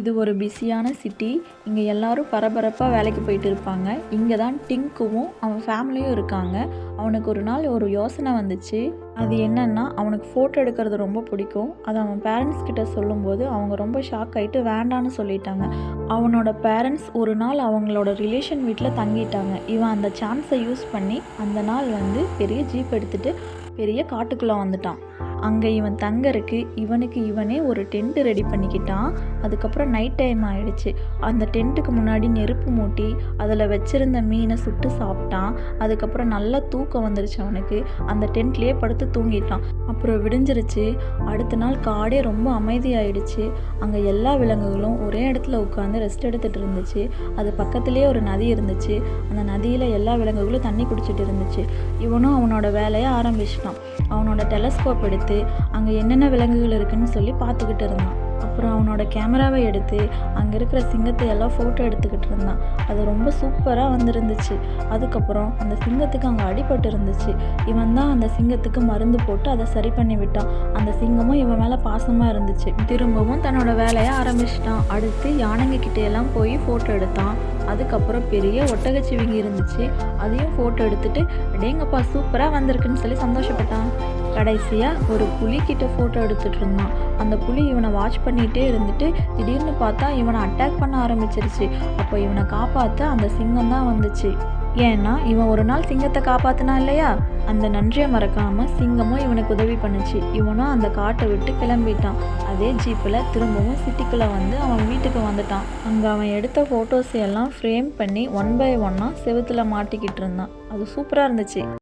இது ஒரு பிஸியான சிட்டி. இங்கே எல்லாரும் பரபரப்பாக வேலைக்கு போயிட்டு இருப்பாங்க. இங்கே தான் டிங்க்குவும் அவன் ஃபேமிலியும் இருக்காங்க. அவனுக்கு ஒரு நாள் ஒரு யோசனை வந்துச்சு. அது என்னன்னா அவனுக்கு ஃபோட்டோ எடுக்கிறது ரொம்ப பிடிக்கும். அதை அவன் பேரண்ட்ஸ் கிட்ட சொல்லும்போது அவங்க ரொம்ப ஷாக் ஆகிட்டு வேண்டான்னு சொல்லிட்டாங்க. அவனோட பேரண்ட்ஸ் ஒரு நாள் அவங்களோட ரிலேஷன் வீட்டில் தங்கிட்டாங்க. இவன் அந்த சான்ஸை யூஸ் பண்ணி அந்த நாள் வந்து பெரிய ஜீப் எடுத்துகிட்டு பெரிய காட்டுக்குள்ளே வந்துட்டான். அங்கே இவன் தங்கறக்கு இவனுக்கு இவனே ஒரு டென்ட் ரெடி பண்ணிக்கிட்டான். அதுக்கப்புறம் நைட் டைம் ஆயிடுச்சு. அந்த டென்ட்டுக்கு முன்னாடி நெருப்பு மூட்டி அதில் வச்சிருந்த மீனை சுட்டு சாப்பிட்டான். அதுக்கப்புறம் நல்லா தூக்கம் வந்துருச்சு அவனுக்கு. அந்த டென்ட்லேயே படுத்து தூங்கிட்டான். அப்புறம் விடிஞ்சிருச்சு. அடுத்த நாள் காடே ரொம்ப அமைதியாயிடுச்சு. அங்கே எல்லா விலங்குகளும் ஒரே இடத்துல உட்காந்து ரெஸ்ட் எடுத்துகிட்டு இருந்துச்சு. அது பக்கத்துலேயே ஒரு நதி இருந்துச்சு. அந்த நதியில் எல்லா விலங்குகளும் தண்ணி குடிச்சிட்டு இருந்துச்சு. இவனும் அவனோட வேலையை ஆரம்பிச்சிட்டான். அவனோட டெலஸ்கோப் எடுத்து அங்கே என்னென்ன விலங்குகள் இருக்குன்னு சொல்லி பார்த்துக்கிட்டு இருந்தான். அப்புறம் அவனோட கேமராவை எடுத்து அங்கே இருக்கிற சிங்கத்தை எல்லாம் ஃபோட்டோ எடுத்துக்கிட்டு இருந்தான். அது ரொம்ப சூப்பராக வந்துருந்துச்சு. அதுக்கப்புறம் அந்த சிங்கத்துக்கு அங்கே அடிபட்டு இருந்துச்சு. இவன் தான் அந்த சிங்கத்துக்கு மருந்து போட்டு அதை சரி பண்ணி விட்டான். அந்த சிங்கமும் இவன் மேலே பாசமாக இருந்துச்சு. திரும்பவும் தன்னோட வேலையை ஆரம்பிச்சிட்டான். அடுத்து யானைங்க கிட்டேயெல்லாம் எல்லாம் போய் ஃபோட்டோ எடுத்தான். அதுக்கப்புறம் பெரிய ஒட்டகச்சிவிங்கி இருந்துச்சு. அதையும் ஃபோட்டோ எடுத்துட்டு அடேங்கப்பா சூப்பராக வந்திருக்குன்னு சொல்லி சந்தோஷப்பட்டான். கடைசியாக ஒரு புலிக்கிட்ட ஃபோட்டோ எடுத்துகிட்டு இருந்தான். அந்த புலி இவனை வாட்ச் பண்ணிகிட்டே இருந்துட்டு திடீர்னு பார்த்தா இவனை அட்டாக் பண்ண ஆரம்பிச்சிருச்சு. அப்போ இவனை காப்பாற்ற அந்த சிங்கம் தான் வந்துச்சு. ஏன்னா இவன் ஒரு நாள் சிங்கத்தை காப்பாத்தினா இல்லையா? அந்த நன்றியை மறக்காம சிங்கமும் இவனுக்கு உதவி பண்ணுச்சு. இவனும் அந்த காட்டை விட்டு கிளம்பிட்டான். அதே ஜீப்பில் திரும்பவும் சிட்டிக்குள்ளே வந்து அவன் வீட்டுக்கு வந்துட்டான். அங்கே அவன் எடுத்த ஃபோட்டோஸ் எல்லாம் ஃப்ரேம் பண்ணி ஒன் பை ஒன்னாக செவுத்துல மாட்டிக்கிட்டு இருந்தான். அது சூப்பராக இருந்துச்சு.